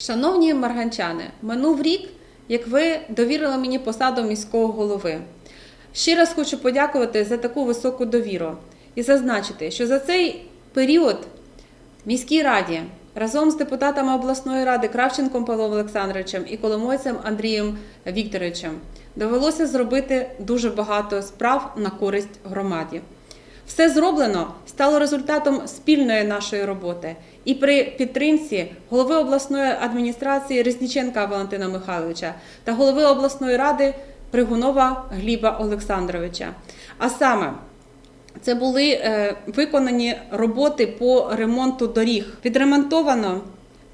Шановні марганчани, минув рік, як ви довірили мені посаду міського голови. Ще раз хочу подякувати за таку високу довіру і зазначити, що за цей період міській раді разом з депутатами обласної ради Кравченком Павлом Олександровичем і Коломойцем Андрієм Вікторовичем довелося зробити дуже багато справ на користь громаді. Все зроблено стало результатом спільної нашої роботи і при підтримці голови обласної адміністрації Резніченка Валентина Михайловича та голови обласної ради Пригунова Гліба Олександровича. А саме це були е, виконані роботи по ремонту доріг. Відремонтовано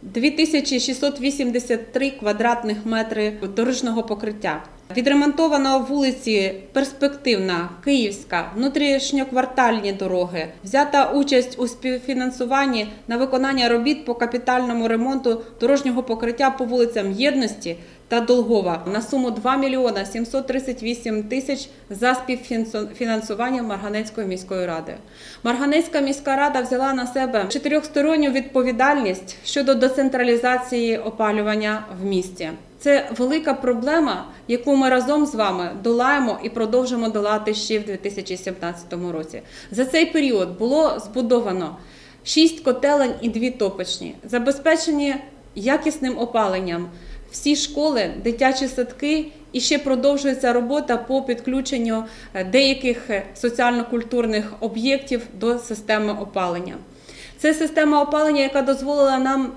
2683 квадратних метри дорожнього покриття. Відремонтовано вулиці Перспективна, Київська, внутрішньоквартальні дороги. Взята участь у співфінансуванні на виконання робіт по капітальному ремонту дорожнього покриття по вулицям Єдності та Долгова на суму 2 мільйона 738 тисяч за співфінансування Марганецької міської ради. Марганецька міська рада взяла на себе чотирьохсторонню відповідальність щодо децентралізації опалювання в місті. Це велика проблема, яку ми разом з вами долаємо і продовжимо долати ще в 2017 році. За цей період було збудовано шість котелень і дві топочні, забезпечені якісним опаленням. Всі школи, дитячі садки і ще продовжується робота по підключенню е, деяких е, соціально-культурних об'єктів до системи опалення. Це система опалення, яка дозволила нам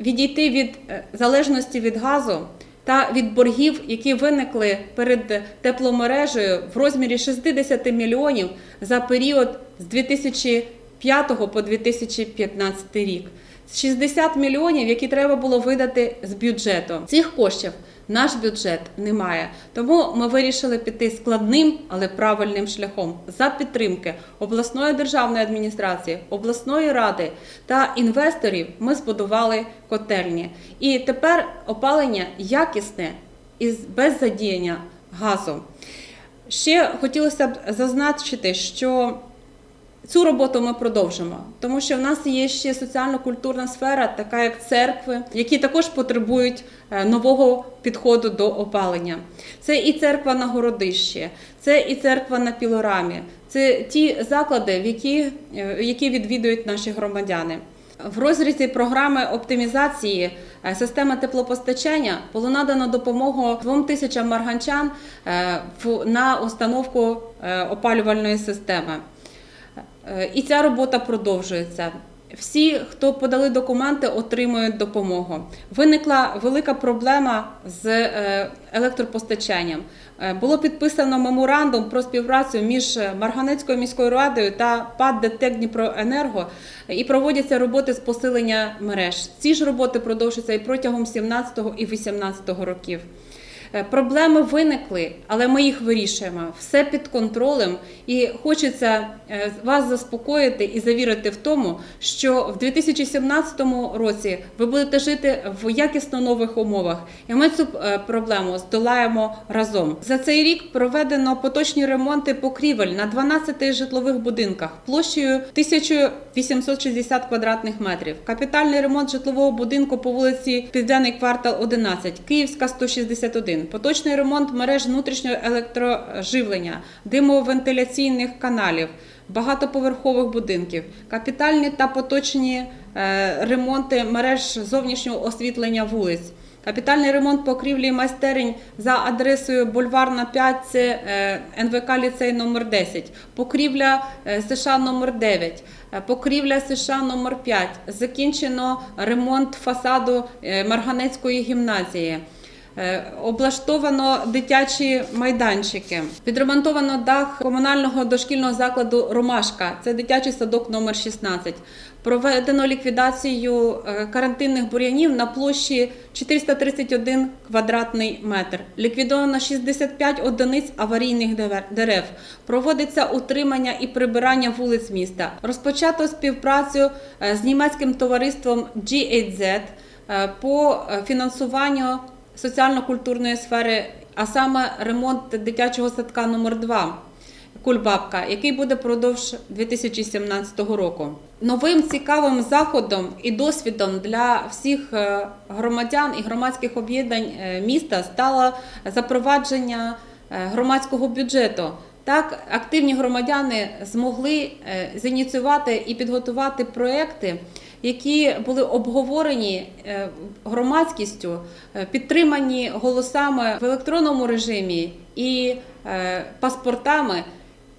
відійти від е, залежності від газу та від боргів, які виникли перед тепломережею в розмірі 60 мільйонів за період з 2005 по 2015 рік. 60 мільйонів, які треба було видати з бюджету. Цих коштів наш бюджет не має. Тому ми вирішили піти складним, але правильним шляхом за підтримки обласної державної адміністрації, обласної ради та інвесторів. Ми збудували котельні. І тепер опалення якісне і без задіяння газу. Ще хотілося б зазначити, що Цю роботу ми продовжимо, тому що в нас є ще соціально-культурна сфера, така як церкви, які також потребують е, нового підходу до опалення. Це і церква на городищі, це і церква на пілорамі, це ті заклади, які, е, які відвідують наші громадяни. В розрізі програми оптимізації е, системи теплопостачання було надано допомогу двом тисячам марганчан на установку опалювальної системи. Е, І ця робота продовжується. Всі, хто подали документи, отримують допомогу. Виникла велика проблема з е, електропостачанням. Е, Було підписано меморандум про співпрацю між Марганецькою міською радою та ПАД ДТЕК Дніпроенерго і проводяться роботи з посилення мереж. Ці ж роботи продовжуються і протягом 17 і 18 років. Е, Проблеми виникли, але ми їх вирішуємо. Все під контролем, і хочеться е, вас заспокоїти і завірити в тому, що в 2017 році ви будете жити в якісно нових умовах, і ми цю е, проблему здолаємо разом. За цей рік проведено поточні ремонти покрівель на 12 житлових будинках площею 1860 квадратних метрів. Капітальний ремонт житлового будинку по вулиці Південний квартал 11, Київська 161. Поточний ремонт мереж внутрішнього електроживлення, димовентиляційних каналів, багатоповерхових будинків, капітальні та поточні е, ремонти мереж зовнішнього освітлення вулиць. Капітальний ремонт покрівлі майстерень за адресою Бульварна 5, це е, НВК ліцей номер 10, покрівля е, США номер 9, е, покрівля США номер 5. Закінчено ремонт фасаду Марганецької гімназії. Е, Облаштовано дитячі майданчики, відремонтовано дах комунального дошкільного закладу Ромашка. Це дитячий садок номер 16. Проведено ліквідацію е, карантинних бур'янів на площі 431 квадратний метр. Ліквідовано 65 одиниць аварійних дерев. Проводиться утримання і прибирання вулиць міста. Розпочато співпрацю е, з німецьким товариством G8Z е, по фінансуванню соціально-культурної сфери, а саме ремонт дитячого садка номер 2 Кульбабка, який буде продовж 2017 року. Новим цікавим заходом і досвідом для всіх е, громадян і громадських об'єднань е, міста стало запровадження е, громадського бюджету. Так, активні громадяни змогли е, зініціювати і підготувати проекти, які були обговорені е, громадськістю, е, підтримані голосами в електронному режимі і паспортами.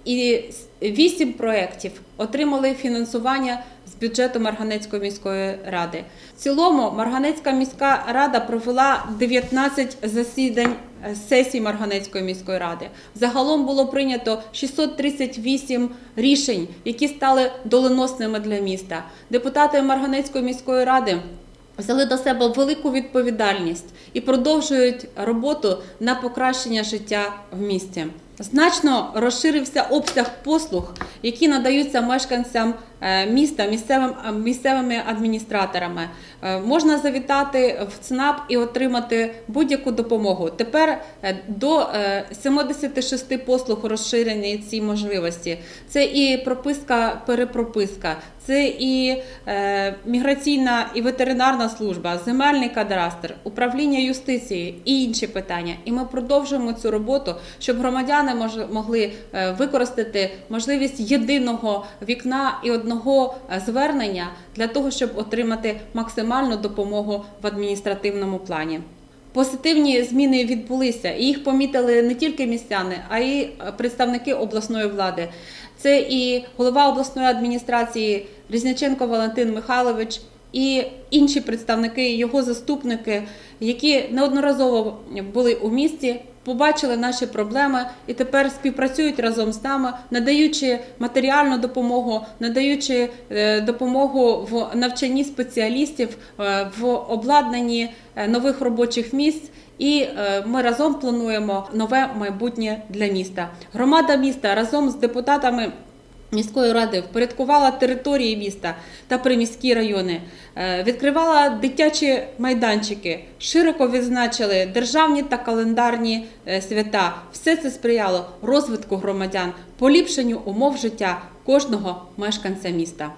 І вісім проєктів отримали фінансування з бюджету Марганецької міської ради. В цілому Марганецька міська рада провела 19 засідань е, сесій Марганецької міської ради. Загалом було прийнято 638 рішень, які стали доленосними для міста. Депутати Марганецької міської ради взяли до себе велику відповідальність і продовжують роботу на покращення життя в місті. Значно розширився обсяг послуг, які надаються мешканцям е, міста місцевим місцевими адміністраторами. Е, Можна завітати в ЦНАП і отримати будь-яку допомогу. Тепер е, до е, 76 послуг розширені ці можливості. Це і прописка, перепрописка, це і е, міграційна і ветеринарна служба, земельний кадастр, управління юстиції і інші питання. І ми продовжуємо цю роботу, щоб громадяни мож- могли е, використати можливість єдиного вікна і одного е, звернення для того, щоб отримати максимальну допомогу в адміністративному плані. Позитивні зміни відбулися, і їх помітили не тільки містяни, а й е, представники обласної влади. Це і голова обласної адміністрації Різняченко Валентин Михайлович, і інші представники, його заступники, які неодноразово були у місті, побачили наші проблеми і тепер співпрацюють разом з нами, надаючи матеріальну допомогу, надаючи е, допомогу в навчанні спеціалістів, е, в обладнанні е, нових робочих місць. І ми разом плануємо нове майбутнє для міста. Громада міста разом з депутатами міської ради впорядкувала території міста та приміські райони, е, відкривала дитячі майданчики, широко відзначили державні та календарні е, свята. Все це сприяло розвитку громадян, поліпшенню умов життя кожного мешканця міста.